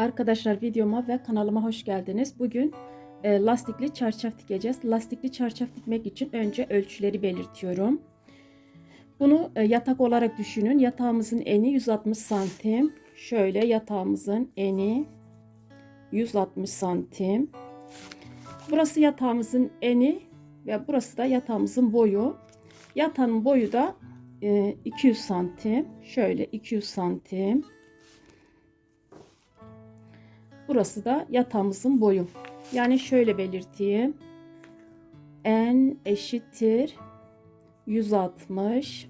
Arkadaşlar videoma ve kanalıma hoş geldiniz. Bugün e, lastikli çarşaf dikeceğiz. Lastikli çarşaf dikmek için önce ölçüleri belirtiyorum. Bunu e, yatak olarak düşünün. Yatağımızın eni 160 santim. Şöyle yatağımızın eni 160 santim. Burası yatağımızın eni ve burası da yatağımızın boyu. Yatağın boyu da e, 200 santim. Şöyle 200 santim. Burası da yatağımızın boyu. Yani şöyle belirteyim. En eşittir 160.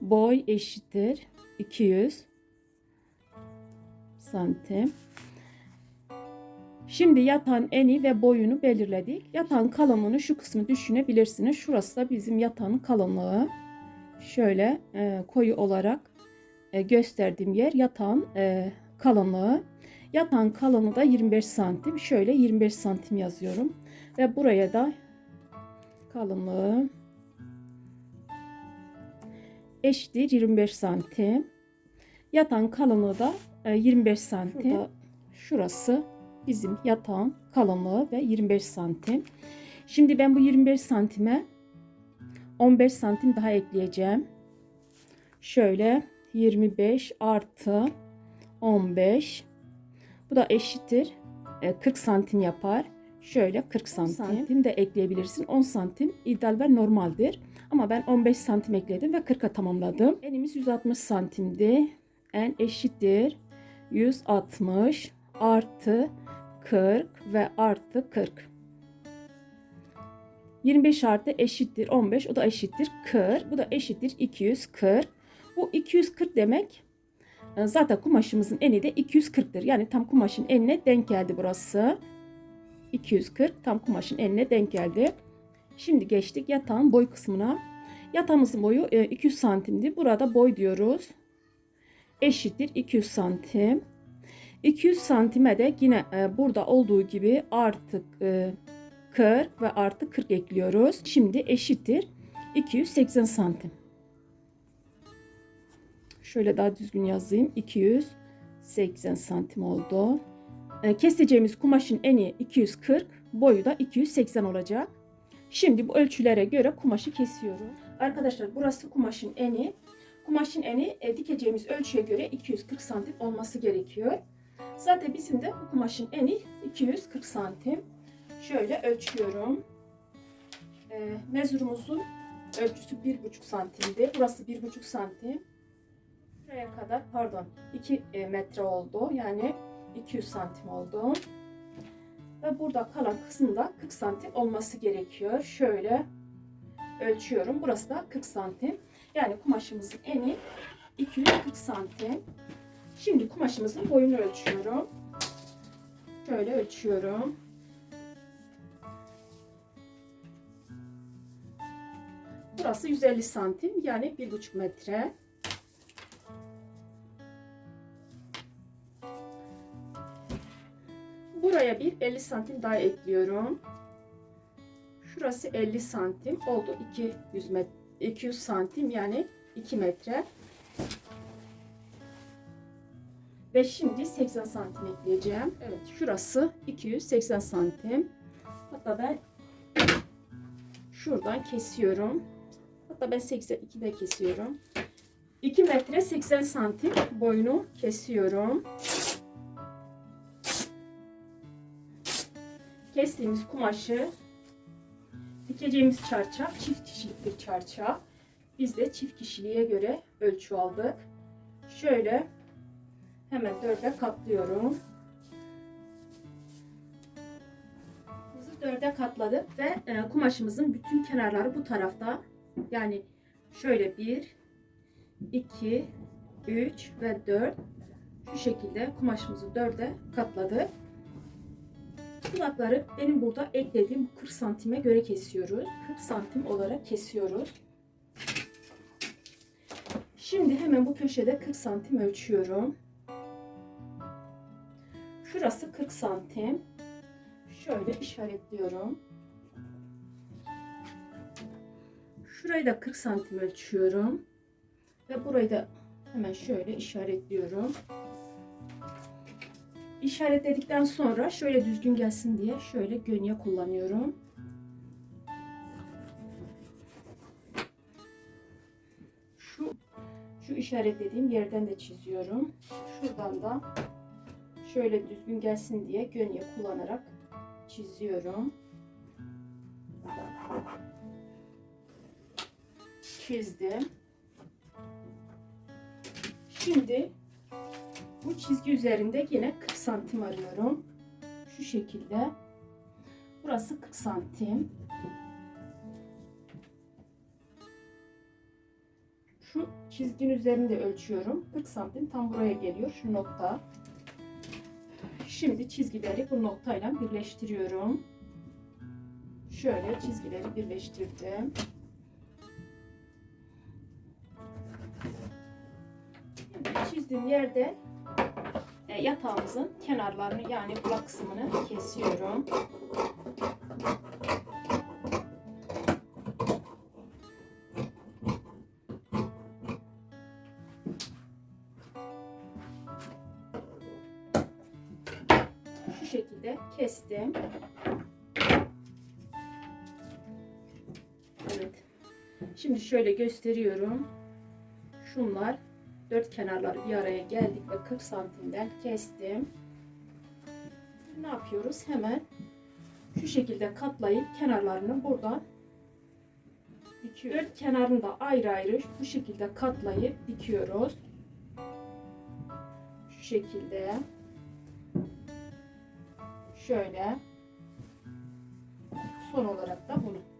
Boy eşittir 200 santim. Şimdi yatağın eni ve boyunu belirledik. Yatağın kalınlığını şu kısmı düşünebilirsiniz. Şurası da bizim yatağın kalınlığı. Şöyle e, koyu olarak e, gösterdiğim yer yatağın e, kalınlığı. Yatağın kalınlığı da 25 santim. Şöyle 25 santim yazıyorum. Ve buraya da kalınlığı eşittir 25 santim. Yatağın kalınlığı da e, 25 santim. Şurada, şurası bizim yatağın kalınlığı ve 25 santim. Şimdi ben bu 25 santime 15 santim daha ekleyeceğim. Şöyle 25 artı 15. Bu da eşittir. 40 e, santim yapar. Şöyle 40 santim. santim de ekleyebilirsin. 10 santim ideal ve normaldir. Ama ben 15 santim ekledim ve 40'a tamamladım. Enimiz 160 santimdi. En eşittir. 160 artı 40 ve artı 40. 25 artı eşittir 15. O da eşittir 40. Bu da eşittir 240. Bu 240 demek zaten kumaşımızın eni de 240'tır. Yani tam kumaşın enine denk geldi burası. 240 tam kumaşın enine denk geldi. Şimdi geçtik yatağın boy kısmına. Yatağımızın boyu 200 e, santimdi. Burada boy diyoruz. Eşittir 200 santim. 200 santime de yine e, burada olduğu gibi artık 40 ve artı 40 ekliyoruz. Şimdi eşittir 280 santim. Şöyle daha düzgün yazayım. 280 santim oldu. E, keseceğimiz kumaşın eni 240, boyu da 280 olacak. Şimdi bu ölçülere göre kumaşı kesiyorum. Arkadaşlar burası kumaşın eni. Kumaşın eni e, dikeceğimiz ölçüye göre 240 santim olması gerekiyor. Zaten bizim de bu kumaşın eni 240 santim. Şöyle ölçüyorum. E, mezurumuzun ölçüsü 1,5 santimdi. Burası 1,5 santim. Şuraya kadar pardon 2 e, metre oldu. Yani 200 santim oldu. Ve burada kalan kısımda 40 santim olması gerekiyor. Şöyle ölçüyorum. Burası da 40 santim. Yani kumaşımızın eni 240 santim. Şimdi kumaşımızın boyunu ölçüyorum. Şöyle ölçüyorum. Burası 150 santim yani 1,5 metre. Buraya bir 50 santim daha ekliyorum. Şurası 50 santim oldu 200 metre 200 santim yani 2 metre. Ve şimdi 80 santim ekleyeceğim. Evet şurası 280 santim. Hatta ben şuradan kesiyorum. Hatta ben 82'de kesiyorum. 2 metre 80 santim boyunu kesiyorum. Kestiğimiz kumaşı dikeceğimiz çarçaf çift kişilik bir çarçaf. Biz de çift kişiliğe göre ölçü aldık. Şöyle hemen dörde katlıyorum. dörde katladık ve e, kumaşımızın bütün kenarları bu tarafta. Yani şöyle bir, iki, üç ve dört şu şekilde kumaşımızı dörde katladık. Kulakları benim burada eklediğim 40 santime göre kesiyoruz. 40 santim olarak kesiyoruz. Şimdi hemen bu köşede 40 santim ölçüyorum. Şurası 40 santim. Şöyle işaretliyorum. Şurayı da 40 santim ölçüyorum. Ve burayı da hemen şöyle işaretliyorum. İşaretledikten sonra şöyle düzgün gelsin diye şöyle gönye kullanıyorum. Şu şu işaretlediğim yerden de çiziyorum. Şuradan da şöyle düzgün gelsin diye gönye kullanarak çiziyorum. Çizdim. Şimdi bu çizgi üzerinde yine 40 santim arıyorum. Şu şekilde. Burası 40 santim. Şu çizginin üzerinde ölçüyorum. 40 santim tam buraya geliyor. Şu nokta. Şimdi çizgileri bu noktayla birleştiriyorum. Şöyle çizgileri birleştirdim. çizdiğim yerde yatağımızın kenarlarını yani kulak kısmını kesiyorum. Şu şekilde kestim. Evet. Şimdi şöyle gösteriyorum. Şunlar dört kenarları bir araya geldik ve 40 santimden kestim. Ne yapıyoruz? Hemen şu şekilde katlayıp kenarlarını buradan dikiyoruz. Dört kenarını da ayrı ayrı bu şekilde katlayıp dikiyoruz. Şu şekilde. Şöyle. Son olarak da bunu.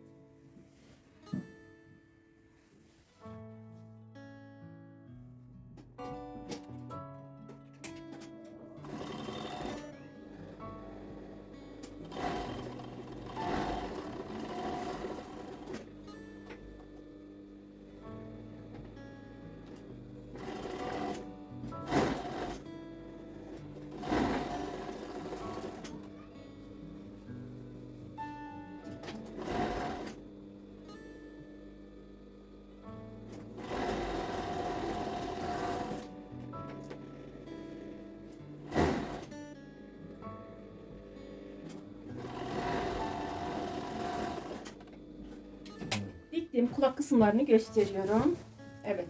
Diktiğim kulak kısımlarını gösteriyorum. Evet.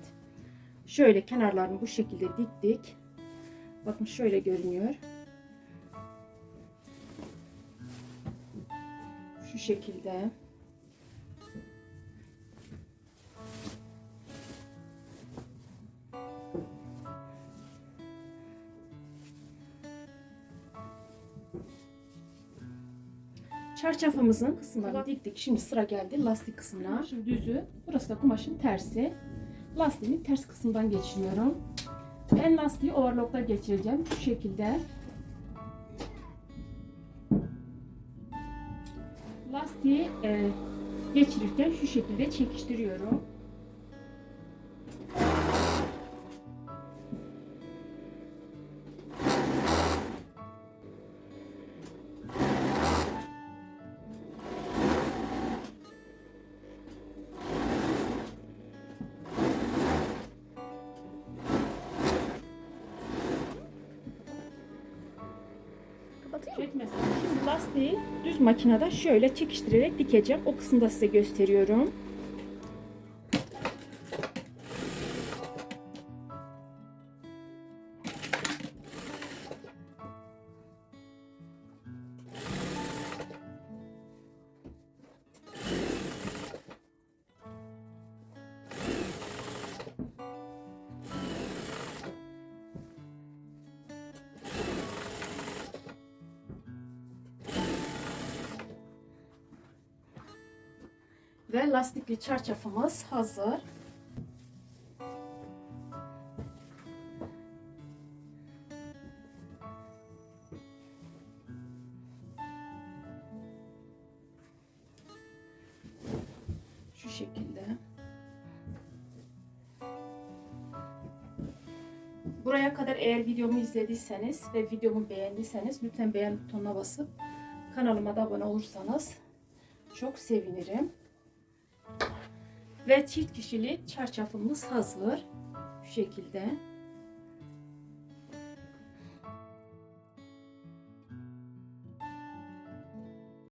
Şöyle kenarlarını bu şekilde diktik. Bakın şöyle görünüyor. Şu şekilde. Çarşafımızın kısımlarını diktik. Şimdi sıra geldi lastik kısmına. Şimdi düzü. Burası da kumaşın tersi. Lastiğin ters kısmından geçiriyorum. Ben lastiği overlock'ta geçireceğim. Şu şekilde. Lastiği e, geçirirken şu şekilde çekiştiriyorum. Çekmesin. Şimdi lastiği düz makinede şöyle çekiştirerek dikeceğim. O kısmı da size gösteriyorum. Ve lastikli çarşafımız hazır. Şu şekilde. Buraya kadar eğer videomu izlediyseniz ve videomu beğendiyseniz lütfen beğen butonuna basıp kanalıma da abone olursanız çok sevinirim. Ve çift kişilik çarşafımız hazır. Şu şekilde.